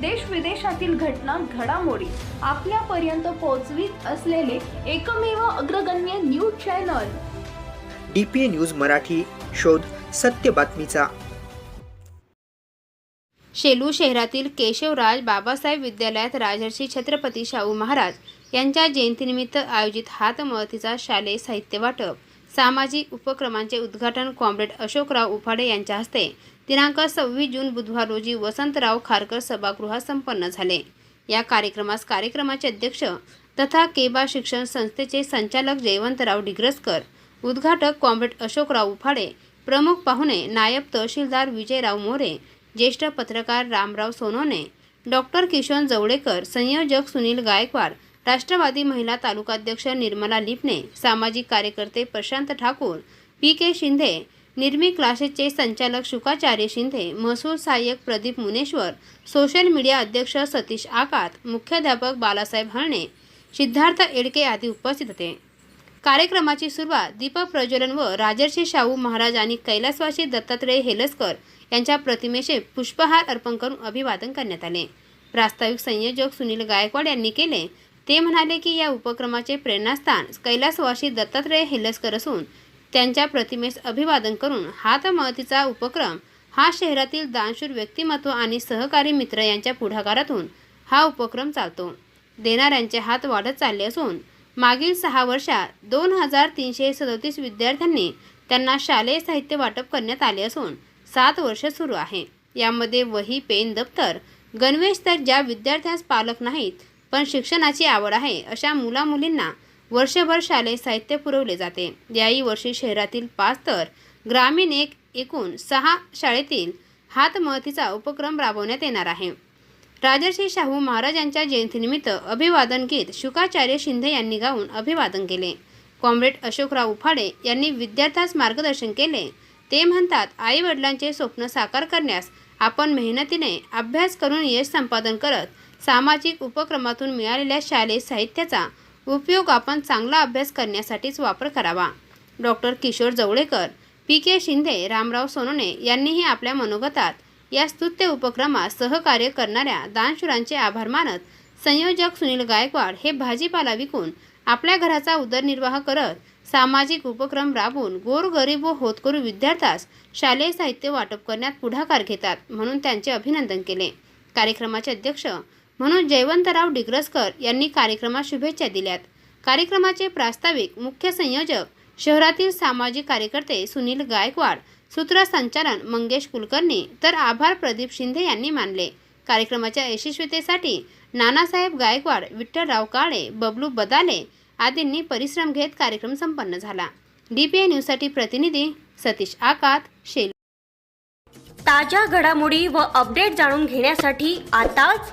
देश विदेशातील घटना घडामोडी आपल्यापर्यंत पोहोचवीत असलेले एकमेव अग्रगण्य news channel. D P A news Marathi शोध सत्य बातमीचा. शेलू शहरातील केशवराज बाबासाहेब विद्यालयात राजर्षी छत्रपती शाहू महाराज यांच्या जयंतीनिमित्त आयोजित हातमळतीचा शालेय साहित्य वाटप. सामाजिक उपक्रमांचे उद्घाटन कॉम्रेड अशोकराव उफाडे यांच्या हस्ते दिनांक सव्वीस जून बुधवार रोजी वसंतराव खारकर सभागृहात संपन्न झाले. या कार्यक्रमास कार्यक्रमाचे अध्यक्ष तथा केबा शिक्षण संस्थेचे संचालक जयवंतराव डिग्रसकर उद्घाटक कॉम्रेड अशोकराव उफाडे प्रमुख पाहुणे नायब तहसीलदार विजयराव मोरे ज्येष्ठ पत्रकार रामराव सोनोने डॉक्टर किशोर जवळेकर संयोजक सुनील गायकवाड राष्ट्रवादी महिला तालुकाध्यक्ष निर्मला लिपणे सामाजिक कार्यकर्ते प्रशांत ठाकूर पी के शिंदे निर्मी क्लासेसचे संचालक शुकाचार्य शिंदे महसूल सहाय्यक प्रदीप मुनेश्वर सोशल मीडिया अध्यक्ष सतीश आकात मुख्याध्यापक बालासाहेब हळणे सिद्धार्थ एडके आदी उपस्थित होते. कार्यक्रमाची सुरुवात दीपक प्रज्वलन व राजर्षी शाहू महाराज आणि कैलासवासी दत्तात्रय हेलसकर यांच्या प्रतिमेचे पुष्पहार अर्पण करून अभिवादन करण्यात आले. प्रास्ताविक संयोजक सुनील गायकवाड यांनी केले. ते म्हणाले की या उपक्रमाचे प्रेरणास्थान कैलासवासी दत्तात्रय हेलसकर असून त्यांच्या प्रतिमेस अभिवादन करून हातमळतीचा उपक्रम हा शहरातील दानशूर व्यक्तिमत्व आणि सहकारी मित्र यांच्या पुढाकारातून हा उपक्रम चालतो. देणाऱ्यांचे हात वाढत चालले असून मागील सहा वर्षात दोन हजार तीनशे सदोतीस विद्यार्थ्यांनी त्यांना शालेय साहित्य वाटप करण्यात आले असून सात वर्ष सुरू आहे. यामध्ये वही पेन दप्तर गणवेश तर ज्या विद्यार्थ्यास पालक नाहीत पण शिक्षणाची आवड आहे अशा मुलामुलींना वर्षभर शालेय साहित्य पुरवले जाते. याही वर्षी शहरातील पाच तर ग्रामीण एक एकूण सहा शाळेतील हातमहतीचा उपक्रम राबवण्यात येणार आहे. राजर्षी शाहू महाराजांच्या जयंतीनिमित्त अभिवादन गीत शुकाचार्य शिंदे यांनी गाऊन अभिवादन केले. कॉम्रेड अशोकराव उफाडे यांनी विद्यार्थ्यास मार्गदर्शन केले. ते म्हणतात आई वडिलांचे स्वप्न साकार करण्यास आपण मेहनतीने अभ्यास करून यश संपादन करत सामाजिक उपक्रमातून मिळालेल्या शालेय साहित्याचा उपयोग आपण चांगला अभ्यास करण्यासाठीच वापर करावा. Doctor Kishor Jawalekar P. K. Shinde Ramrao Sonone यांनीही आपल्या मनोगतात या स्तुत्य उपक्रमात सहकार्य करणाऱ्या दानशूरांचे आभार मानत संयोजक सुनील गायकवाड हे भाजीपाला विकून आपल्या घराचा उदरनिर्वाह करत सामाजिक उपक्रम राबवून गोरगरीब व होतकरू विद्यार्थ्यास शालेय साहित्य वाटप करण्यात पुढाकार घेतात म्हणून त्यांचे अभिनंदन केले. कार्यक्रमाचे अध्यक्ष म्हणून जयवंतराव डिग्रसकर यांनी कार्यक्रमात शुभेच्छा दिल्यात. कार्यक्रमाचे प्रास्ताविक मुख्य संयोजक शहरातील सामाजिक कार्यकर्ते सुनील गायकवाड सूत्रसंचालन मंगेश कुलकर्णी तर आभार प्रदीप शिंदे यांनी मानले. कार्यक्रमाच्या यशस्वीतेसाठी नानासाहेब गायकवाड विठ्ठलराव काळे बबलू बदाले आदींनी परिश्रम घेत कार्यक्रम संपन्न झाला. डी पी न्यूजसाठी प्रतिनिधी सतीश आकात शेल. ताज्या घडामोडी व अपडेट जाणून घेण्यासाठी आताच